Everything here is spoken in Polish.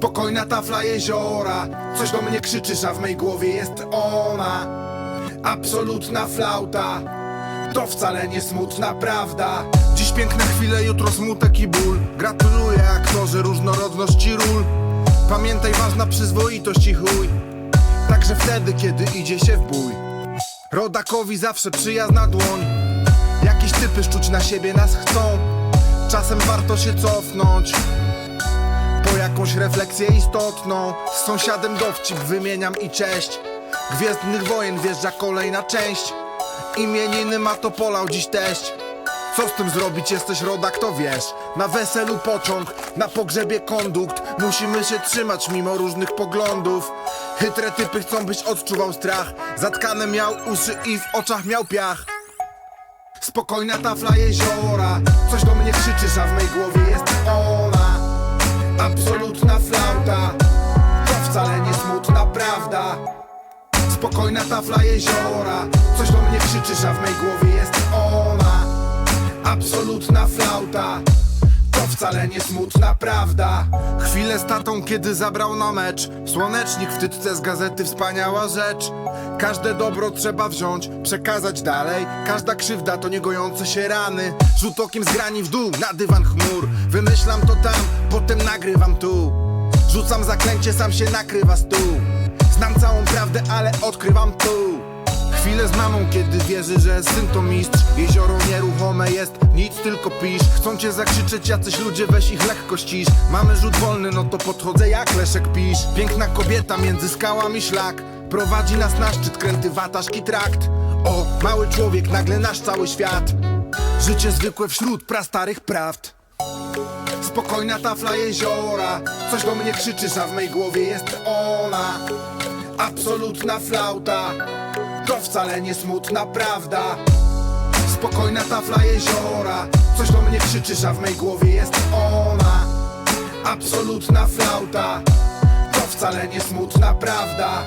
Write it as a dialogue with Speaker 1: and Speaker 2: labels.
Speaker 1: Spokojna tafla jeziora. Coś do mnie krzyczysz, a w mej głowie jest ona. Absolutna flauta. To wcale nie smutna prawda. Dziś piękne chwile, jutro smutek i ból. Gratuluję aktorze różnorodności ról. Pamiętaj ważna przyzwoitość i chuj. Także wtedy, kiedy idzie się w bój. Rodakowi zawsze przyjazna dłoń. Jakieś typy szczuć na siebie nas chcą. Czasem warto się cofnąć jakąś refleksję istotną. Z sąsiadem dowcip wymieniam i cześć. Gwiezdnych wojen wjeżdża kolejna część. Imieniny ma to polał dziś teść. Co z tym zrobić? Jesteś rodak, to wiesz? Na weselu pociąg, na pogrzebie kondukt. Musimy się trzymać mimo różnych poglądów. Chytre typy chcą byś odczuwał strach. Zatkane miał uszy i w oczach miał piach. Spokojna tafla jeziora. Coś do mnie krzyczysz, a w mej głowie jest ona Absolutna flauta To wcale nie smutna prawda. Spokojna tafla jeziora. Coś do mnie krzyczysz, a w mej głowie jest ona Absolutna flauta wcale nie smutna prawda. Chwilę z tatą, kiedy zabrał na mecz. Słonecznik w tytce z gazety wspaniała rzecz. Każde dobro trzeba wziąć, przekazać dalej. Każda krzywda to niegojące się rany. Rzut okiem z w dół, na dywan chmur. Wymyślam to tam, potem nagrywam tu. Rzucam zaklęcie, sam się nakrywa stół. Znam całą prawdę, ale odkrywam tu. Chwilę z mamą, kiedy wierzy, że syn to mistrz. Jezioro jest, nic tylko pisz. Chcą cię zakrzyczeć jacyś ludzie, weź ich lekko ścisz. Mamy rzut wolny, no to podchodzę jak Leszek pisz. Piękna kobieta między skałami szlak. Prowadzi nas na szczyt, kręty wataszki trakt. O, mały człowiek, nagle nasz cały świat. Życie zwykłe wśród prastarych prawd. Spokojna tafla jeziora. Coś do mnie krzyczysz, a w mej głowie jest ona. Absolutna flauta. To wcale nie smutna prawda Spokojna tafla jeziora. Coś do mnie krzyczysz, a w mej głowie jest ona. Absolutna flauta. To wcale nie smutna prawda